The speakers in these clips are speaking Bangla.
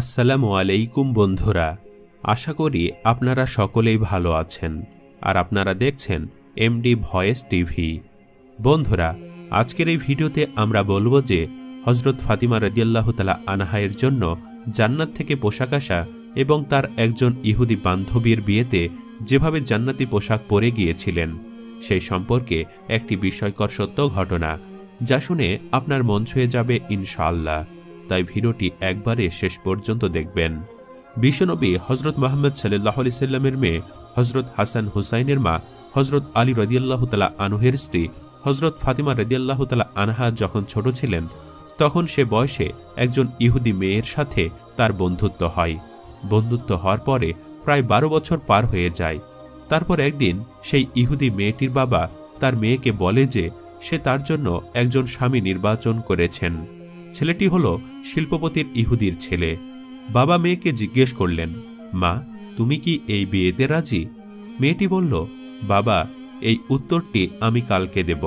আসসালামু আলাইকুম বন্ধুরা, আশা করি আপনারা সকলেই ভালো আছেন আর আপনারা দেখছেন এমডি ভয়েস টিভি। বন্ধুরা, আজকের এই ভিডিওতে আমরা বলব যে হজরত ফাতিমা রদিয়াল্লাহ তালা আনহায়ের জন্য জান্নাত থেকে পোশাক আসা এবং তার একজন ইহুদি বান্ধবীর বিয়েতে যেভাবে জান্নাতি পোশাক পরে গিয়েছিলেন, সেই সম্পর্কে একটি বিস্ময়কর সত্য ঘটনা, যা শুনে আপনার মন ছুঁয়ে যাবে ইনশাআল্লাহ। তাই ভিডিওটি একবারে শেষ পর্যন্ত দেখবেন। বিশ্বনবী হজরত মোহাম্মদ সাল্লাহ আলি সাল্লামের মেয়ে হজরত হাসান হুসাইনের মা হজরত আলী রদিয়াল্লাহ তালা আনুহের স্ত্রী হজরত ফাতিমা রদিয়াল্লাহ তালা আনহা যখন ছোট ছিলেন, তখন সে বয়সে একজন ইহুদি মেয়ের সাথে তার বন্ধুত্ব হয়। বন্ধুত্ব হওয়ার পরে প্রায় বারো বছর পার হয়ে যায়। তারপর একদিন সেই ইহুদি মেয়েটির বাবা তার মেয়েকে বলে যে সে তার জন্য একজন স্বামী নির্বাচন করেছেন। ছেলেটি হল শিল্পপতির ইহুদির ছেলে। বাবা মেয়েকে জিজ্ঞেস করলেন, মা, তুমি কি এই বিয়েতে রাজি? মেয়েটি বলল, বাবা, এই উত্তরটি আমি কালকে দেব।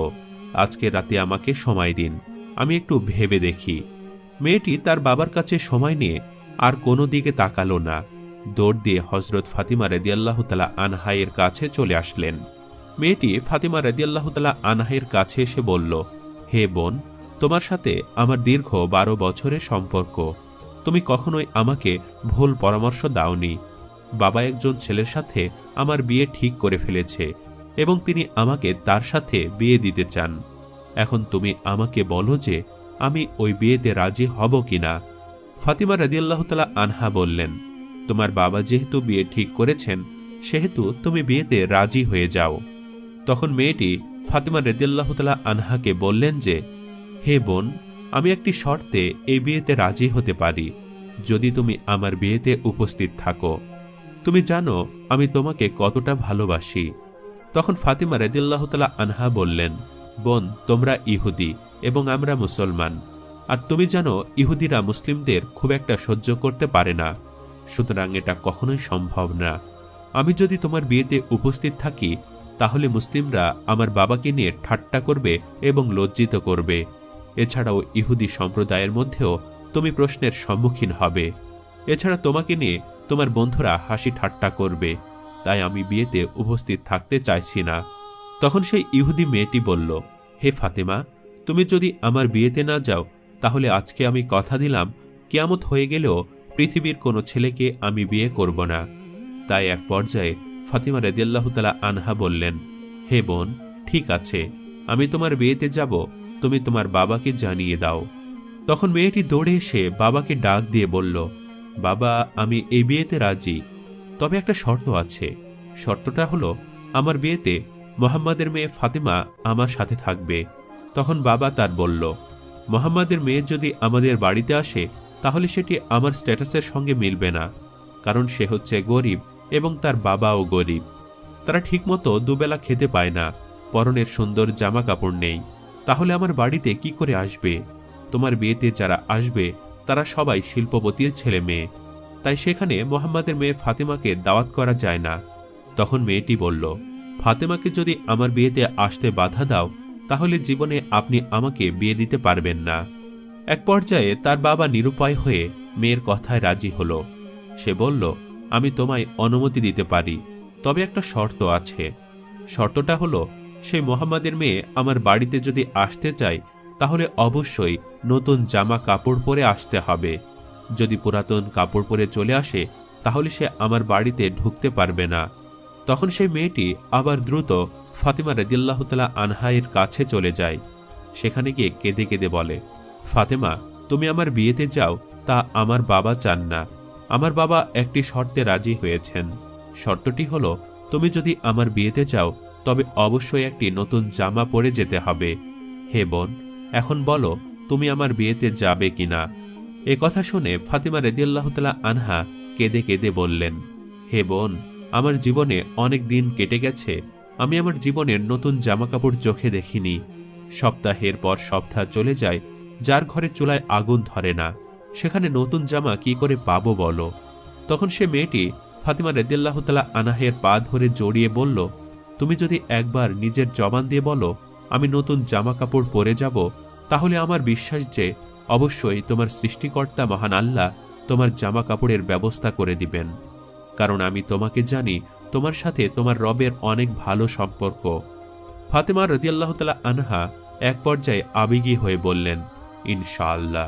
আজকে রাতে আমাকে সময় দিন, আমি একটু ভেবে দেখি। মেয়েটি তার বাবার কাছে সময় নিয়ে আর কোনো দিকে তাকালো না। দৌড় দিয়ে হজরত ফাতিমা রেদিয়াল্লাহ তালা আনহাইয়ের কাছে চলে আসলেন। মেয়েটি ফাতিমা রেদিয়াল্লাহ তালা আনহাইয়ের কাছে এসে বলল, হে বোন তোমার সাথে আমার দীর্ঘ বারো বছরের সম্পর্ক। তুমি কখনোই আমাকে ভুল পরামর্শ দাওনি। বাবা একজন ছেলের সাথে আমার বিয়ে ঠিক করে ফেলেছে এবং তিনি আমাকে তার সাথে বিয়ে দিতে চান। এখন তুমি আমাকে বলো যে আমি ওই বিয়েতে রাজি হব কিনা। ফাতিমা রাদিয়াল্লাহ তালা আনহা বললেন, তোমার বাবা যেহেতু বিয়ে ঠিক করেছেন, সেহেতু তুমি বিয়েতে রাজি হয়ে যাও। তখন মেয়েটি ফাতিমা রেদিয়াল্লাহ তালা আনহাকে বললেন যে হে বোন, আমি একটি শর্তে এই বিয়েতে রাজি হতে পারি, যদি তুমি আমার বিয়েতে উপস্থিত থাকো। তুমি জানো, আমি তোমাকে কতটা ভালোবাসি। তখন ফাতিমা রেদিল্লাহ তালা আনহা বললেন, বোন, তোমরা ইহুদি এবং আমরা মুসলমান। আর তুমি জানো, ইহুদিরা মুসলিমদের খুব একটা সহ্য করতে পারে না। সুতরাং এটা কখনোই সম্ভব না। আমি যদি তোমার বিয়েতে উপস্থিত থাকি, তাহলে মুসলিমরা আমার বাবাকে নিয়ে ঠাট্টা করবে এবং লজ্জিত করবে। এছাড়াও ইহুদি সম্প্রদায়ের মধ্যেও তুমি প্রশ্নের সম্মুখীন হবে। এছাড়া তোমাকে নিয়ে তোমার বন্ধুরা হাসি ঠাট্টা করবে। তাই আমি বিয়েতে উপস্থিত থাকতে চাইছি না। তখন সেই ইহুদি মেয়েটি বলল, হে ফাতেমা, তুমি যদি আমার বিয়েতে না যাও, তাহলে আজকে আমি কথা দিলাম, কেয়ামত হয়ে গেলেও পৃথিবীর কোনো ছেলেকে আমি বিয়ে করব না। তাই এক পর্যায়ে ফাতিমা রেদিয়াল্লাহ তালা আনহা বললেন, হে বোন, ঠিক আছে, আমি তোমার বিয়েতে যাব তুমি তোমার বাবাকে জানিয়ে দাও। তখন মেয়েটি দৌড়ে এসে বাবাকে ডাক দিয়ে বলল, বাবা, আমি এই বিয়েতে রাজি। তবে একটা শর্ত আছে। শর্তটা হলো, আমার বিয়েতে মোহাম্মদের মেয়ে ফাতেমা আমার সাথে থাকবে। তখন বাবা তার বলল, মোহাম্মদের মেয়ে যদি আমাদের বাড়িতে আসে, তাহলে সেটি আমার স্ট্যাটাসের সঙ্গে মিলবে না, কারণ সে হচ্ছে গরিব এবং তার বাবাও গরিব। তারা ঠিকমতো দুবেলা খেতে পায় না, পরনের সুন্দর জামা কাপড় নেই। তাহলে আমার বাড়িতে কি করে আসবে? তোমার বিয়েতে যারা আসবে, তারা সবাই শিল্পপতির ছেলে মেয়ে। তাই সেখানে মোহাম্মদের মেয়ে ফাতেমাকে দাওয়াত করা যায় না। তখন মেয়েটি বলল, ফাতেমাকে যদি আমার বিয়েতে আসতে বাধা দাও, তাহলে জীবনে আপনি আমাকে বিয়ে দিতে পারবেন না। এক পর্যায়ে তার বাবা নিরুপায় হয়ে মেয়ের কথায় রাজি হল। সে বলল, আমি তোমায় অনুমতি দিতে পারি, তবে একটা শর্ত আছে। শর্তটা হলো সেই মোহাম্মদের মেয়ে আমার বাড়িতে যদি আসতে চায়, তাহলে অবশ্যই নতুন জামা কাপড় পরে আসতে হবে। যদি পুরাতন কাপড় পরে চলে আসে, তাহলে সে আমার বাড়িতে ঢুকতে পারবে না। তখন সেই মেয়েটি আবার দ্রুত ফাতিমা রদিল্লাহ তালা আনহাইয়ের কাছে চলে যায়। সেখানে গিয়ে কেঁদে কেঁদে বলে, ফাতেমা, তুমি আমার বিয়েতে যাও, তা আমার বাবা চান না। আমার বাবা একটি শর্তে রাজি হয়েছেন। শর্তটি হলো, তুমি যদি আমার বিয়েতে যাও তবে অবশ্যই একটি নতুন জামা পরে যেতে হবে। হে বোন, এখন বলো, তুমি আমার বিয়েতে যাবে কিনা? এ কথা শুনে ফাতিমা রেদিয়াল্লাহ তালা আনহা কেঁদে কেঁদে বললেন, হে বোন, আমার জীবনে অনেক দিন কেটে গেছে। আমি আমার জীবনের নতুন জামাকাপড় চোখে দেখিনি। সপ্তাহের পর সপ্তাহ চলে যায়, যার ঘরে চুলায় আগুন ধরে না। সেখানে নতুন জামা কি করে পাবো বলো? তখন সে মেয়েটি ফাতিমা রেদিয়াল্লাহতালা আনাহের পা ধরে জড়িয়ে বলল তুমি যদি একবার নিজের জবান দিয়ে বলো, আমি নতুন জামা কাপড় পরে যাব, তাহলে আমার বিশ্বাস যে অবশ্যই তোমার সৃষ্টিকর্তা মহান আল্লাহ তোমার জামা কাপড়ের ব্যবস্থা করে দিবেন। কারণ আমি তোমাকে জানি, তোমার সাথে তোমার রবের অনেক ভালো সম্পর্ক। ফাতেমা রদিয়াল্লাহ তালা আনহা এক পর্যায়ে আবেগী হয়ে বললেন, ইনশাআল্লাহ,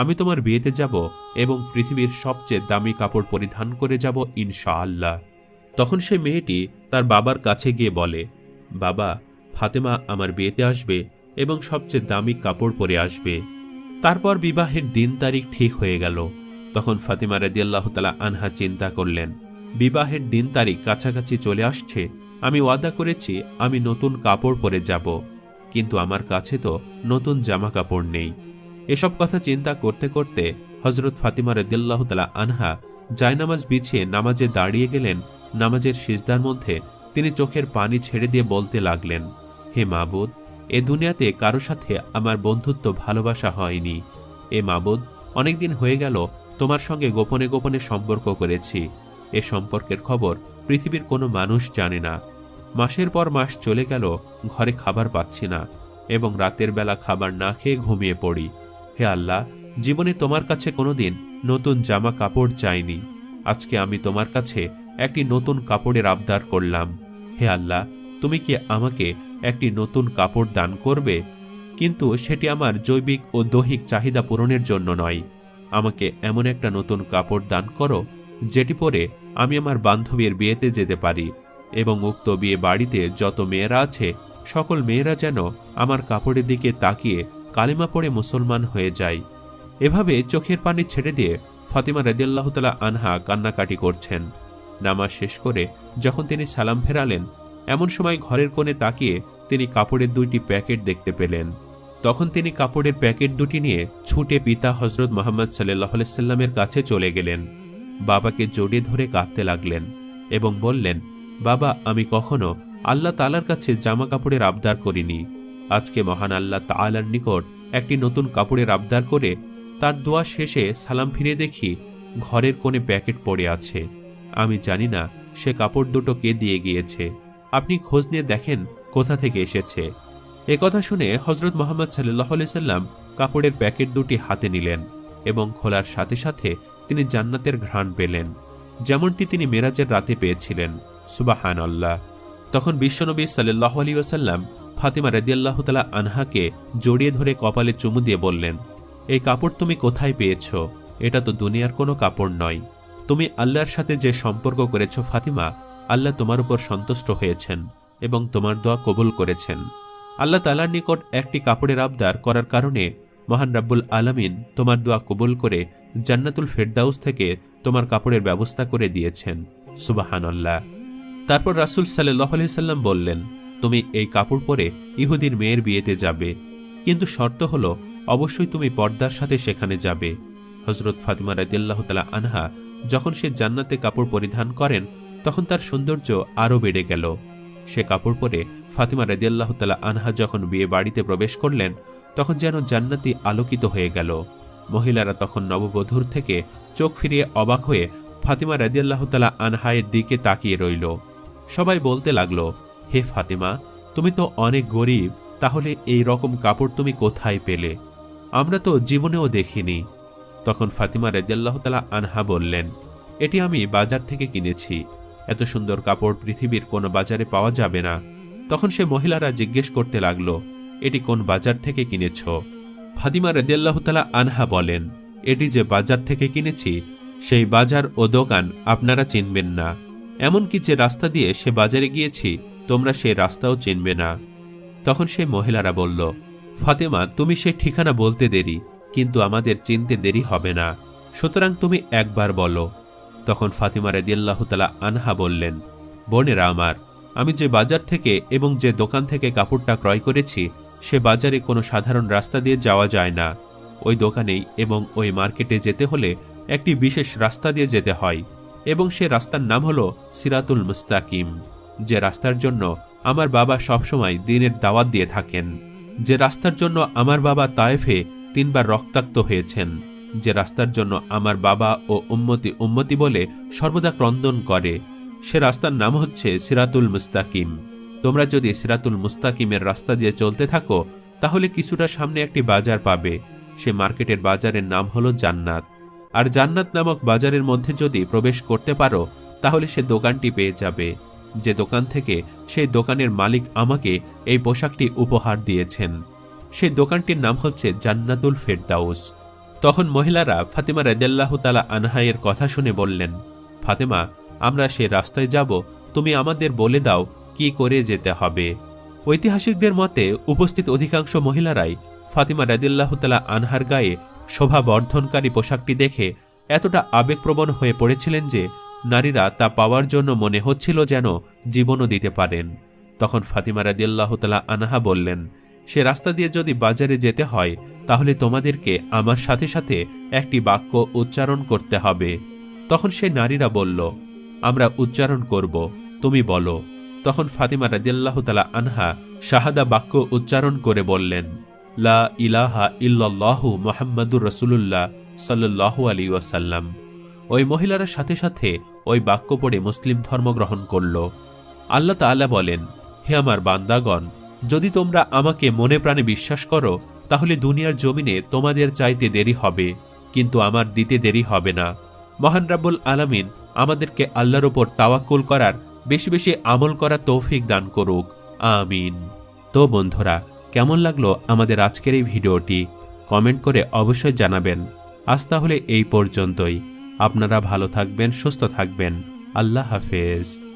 আমি তোমার বিয়েতে যাব এবং পৃথিবীর সবচেয়ে দামি কাপড় পরিধান করে যাব ইনশাআল্লাহ। তখন সে মেয়েটি তার বাবার কাছে গিয়ে বলে, বাবা, ফাতেমা আমার বিয়েতে আসবে এবং সবচেয়ে দামি কাপড় পরে আসবে। তারপর বিবাহের দিন তারিখ ঠিক হয়ে গেল। তখন ফাতিমা রাদিয়াল্লাহ তালা আনহা চিন্তা করলেন, বিবাহের দিন তারিখ কাছাকাছি চলে আসছে, আমি ওয়াদা করেছি আমি নতুন কাপড় পরে যাব, কিন্তু আমার কাছে তো নতুন জামা কাপড় নেই। এসব কথা চিন্তা করতে করতে হজরত ফাতিমা রদিল্লাহ তালা আনহা জায়নামাজ বিছিয়ে নামাজে দাঁড়িয়ে গেলেন নামাজের সিজদার মধ্যে তিনি চোখের পানি ছেড়ে দিয়ে বলতে লাগলেন, হে মাবুদ, এ দুনিয়াতে কারও সাথে আমার বন্ধুত্ব ভালোবাসা হয়নি। এ মাবুদ, অনেকদিন হয়ে গেল তোমার সঙ্গে গোপনে গোপনে সম্পর্ক করেছি। এ সম্পর্কের খবর পৃথিবীর কোনো মানুষ জানে না। মাসের পর মাস চলে গেল, ঘরে খাবার পাচ্ছি না এবং রাতের বেলা খাবার না খেয়ে ঘুমিয়ে পড়ি। হে আল্লাহ, জীবনে তোমার কাছে কোনোদিন নতুন জামা কাপড় চাইনি। আজকে আমি তোমার কাছে একটি নতুন কাপড়ের আবদার করলাম। হে আল্লাহ, তুমি কি আমাকে একটি নতুন কাপড় দান করবে? কিন্তু সেটি আমার জৈবিক ও দৈহিক চাহিদা পূরণের জন্য নয়। আমাকে এমন একটা নতুন কাপড় দান করো, যেটি পরে আমি আমার বান্ধবীর বিয়েতে যেতে পারি এবং উক্ত বিয়ে বাড়িতে যত মেয়েরা আছে, সকল মেয়েরা যেন আমার কাপড়ের দিকে তাকিয়ে কালিমা পড়ে মুসলমান হয়ে যায়। এভাবে চোখের পানি ছেড়ে দিয়ে ফাতিমা রদিয়াল্লাহ তালা আনহা কান্নাকাটি করছেন। নামাজ শেষ করে যখন তিনি সালাম ফেরালেন, এমন সময় ঘরের কোণে তাকিয়ে তিনি কাপড়ের দুইটি প্যাকেট দেখতে পেলেন। তখন তিনি কাপড়ের প্যাকেট দুটি নিয়ে ছুটে পিতা হজরত মোহাম্মদ সাল্লাহ সাল্লামের কাছে চলে গেলেন। বাবাকে জড়িয়ে ধরে কাঁদতে লাগলেন এবং বললেন, বাবা, আমি কখনো আল্লাহ তালার কাছে জামা কাপড়ের আবদার করিনি। আজকে মহান আল্লাহ তালার নিকট একটি নতুন কাপড়ের আবদার করে তার দোয়া শেষে সালাম ফিরে দেখি ঘরের কোণে প্যাকেট পড়ে আছে। আমি জানি না সে কাপড় দুটো কে দিয়ে গিয়েছে। আপনি খোঁজ নিয়ে দেখেন কোথা থেকে এসেছে। কথা শুনে হজরত মোহাম্মদ সাল্লাহ সাল্লাম কাপড়ের প্যাকেট দুটি হাতে নিলেন এবং খোলার সাথে সাথে তিনি জান্নাতের ঘ্রাণ পেলেন, যেমনটি তিনি মেরাজের রাতে পেয়েছিলেন। সুবাহান আল্লাহ তখন বিশ্বনবী সাল্লাহ আলী ওসাল্লাম ফাতিমা রদিয়াল্লাহ তালা আনহাকে জড়িয়ে ধরে কপালে চুমু দিয়ে বললেন, এই কাপড় তুমি কোথায় পেয়েছ? এটা তো দুনিয়ার কোনো কাপড় নয়। তুমি আল্লাহর সাথে যে সম্পর্ক করেছ, ফাতিমা, আল্লাহ তোমার উপর সন্তুষ্ট হয়েছেন এবং তোমার দোয়া কবুল করেছেন। আল্লাহ তালার নিকট একটি কাপড়ের আবদার করার কারণে মহান রাব্বুল আলামিন তোমার দোয়া কবুল করে জান্নাতুল ফেরদাউস থেকে তোমার কাপড়ের ব্যবস্থা করে দিয়েছেন। সুবাহান আল্লাহ তারপর রাসুল সাল্লাহ সাল্লাম বললেন, তুমি এই কাপড় পরে ইহুদির মেয়ের বিয়েতে যাবে। কিন্তু শর্ত হল, অবশ্যই তুমি পর্দার সাথে সেখানে যাবে। হজরত ফাতিমা রাদিল্লাহ তালা আনহা যখন সে জান্নাতে কাপড় পরিধান করেন, তখন তার সৌন্দর্য আরও বেড়ে গেল। সে কাপড় পরে ফাতিমা রাদিয়াল্লাহ তালা আনহা যখন বিয়ে বাড়িতে প্রবেশ করলেন, তখন যেন জান্নাতি আলোকিত হয়ে গেল। মহিলারা তখন নববধূর থেকে চোখ ফিরিয়ে অবাক হয়ে ফাতিমা রাদিয়াল্লাহ তালা আনহায়ের দিকে তাকিয়ে রইল। সবাই বলতে লাগল, হে ফাতিমা, তুমি তো অনেক গরিব, তাহলে এই রকম কাপড় তুমি কোথায় পেলে? আমরা তো জীবনেও দেখিনি। তখন ফাতিমা রেদিয়াল্লাহ তালা আনহা বললেন, এটি আমি বাজার থেকে কিনেছি। এত সুন্দর কাপড় পৃথিবীর কোনো বাজারে পাওয়া যাবে না। তখন সে মহিলারা জিজ্ঞেস করতে লাগল, এটি কোন বাজার থেকে কিনেছ? ফাতিমা রেদিয়াল্লাহ তালা আনহা বলেন, এটি যে বাজার থেকে কিনেছি, সেই বাজার ও দোকান আপনারা চিনবেন না। এমনকি যে রাস্তা দিয়ে সে বাজারে গিয়েছি, তোমরা সেই রাস্তাও চিনবে না। তখন সেই মহিলারা বলল, ফাতেমা, তুমি সে ঠিকানা বলতে দেরি। কিন্তু আমাদের চিনতে দেরি হবে না। সুতরাং তুমি একবার বলো। তখন ফাতিমা রেদিয়াল্লাহ তালা আনহা বললেন, বোনেরা আমার, আমি যে বাজার থেকে এবং যে দোকান থেকে কাপড়টা ক্রয় করেছি, সে বাজারে কোনো সাধারণ রাস্তা দিয়ে যাওয়া যায় না। ওই দোকানেই এবং ওই মার্কেটে যেতে হলে একটি বিশেষ রাস্তা দিয়ে যেতে হয়, এবং সে রাস্তার নাম হলো সিরাতুল মুস্তাকিম। যে রাস্তার জন্য আমার বাবা সবসময় দিনের দাওয়াত দিয়ে থাকেন, যে রাস্তার জন্য আমার বাবা তায়েফে তিনবার রক্তাক্ত হয়েছেন, যে রাস্তার জন্য আমার বাবা ও উম্মতি উম্মতি বলে সর্বদা ক্রন্দন করে। সে রাস্তার নাম হচ্ছে সিরাতুল মুস্তাকিম। তোমরা যদি সিরাতুল মুস্তাকিমের রাস্তা দিয়ে চলতে থাকো, তাহলে কিছুটা সামনে একটি বাজার পাবে। সে মার্কেটের বাজারের নাম হলো জান্নাত। আর জান্নাত নামক বাজারের মধ্যে যদি প্রবেশ করতে পারো, তাহলে সে দোকানটি পেয়ে যাবে। যে দোকান থেকে সেই দোকানের মালিক আমাকে এই পোশাকটি উপহার দিয়েছেন। সেই দোকানটির নাম হচ্ছে জান্নাতুল ফেরদাউস। তখন মহিলারা ফাতেমা রেদাল্লাহ তালা আনহাইয়ের কথা শুনে বললেন, ফাতেমা, আমরা সে রাস্তায় যাব, তুমি আমাদের বলে দাও কি করে যেতে হবে। ঐতিহাসিকদের মতে উপস্থিত অধিকাংশ মহিলারাই ফাতিমা রাদিল্লাহ তালা আনহার গায়ে শোভা বর্ধনকারী পোশাকটি দেখে এতটা আবেগপ্রবণ হয়ে পড়েছিলেন যে নারীরা তা পাওয়ার জন্য মনে হচ্ছিল যেন জীবনও দিতে পারেন। তখন ফাতিমা রাদিল্লাহ তালা আনহা বললেন সে রাস্তা দিয়ে যদি বাজারে যেতে হয়, তাহলে তোমাদেরকে আমার সাথে সাথে একটি বাক্য উচ্চারণ করতে হবে। তখন সে নারীরা বলল, আমরা উচ্চারণ করব, তুমি বলো। তখন ফাতিমা রাদিয়াল্লাহ তালা আনহা শাহাদা বাক্য উচ্চারণ করে বললেন, লা ইলাহা ইল্লাল্লাহু মোহাম্মদুর রসুল্লাহ সাল্লাল্লাহু আলী ওয়াসাল্লাম। ওই মহিলারা সাথে সাথে ওই বাক্য পড়ে মুসলিম ধর্ম গ্রহণ করল। আল্লাহ তাআলা বলেন, হে আমার বান্দাগণ যদি তোমরা আমাকে মনে প্রাণে বিশ্বাস করো, তাহলে দুনিয়ার জমিনে তোমাদের চাইতে দেরি হবে, কিন্তু আমার দিতে দেরি হবে না। মহান রাব্বুল আলামিন আমাদেরকে আল্লাহর ওপর তাওয়াক্কুল করার বেশি বেশি আমল করা তৌফিক দান করুক। আমিন। তো বন্ধুরা, কেমন লাগল আমাদের আজকের এই ভিডিওটি? কমেন্ট করে অবশ্যই জানাবেন। আজ তাহলে এই পর্যন্তই। আপনারা ভালো থাকবেন, সুস্থ থাকবেন। আল্লাহ হাফেজ।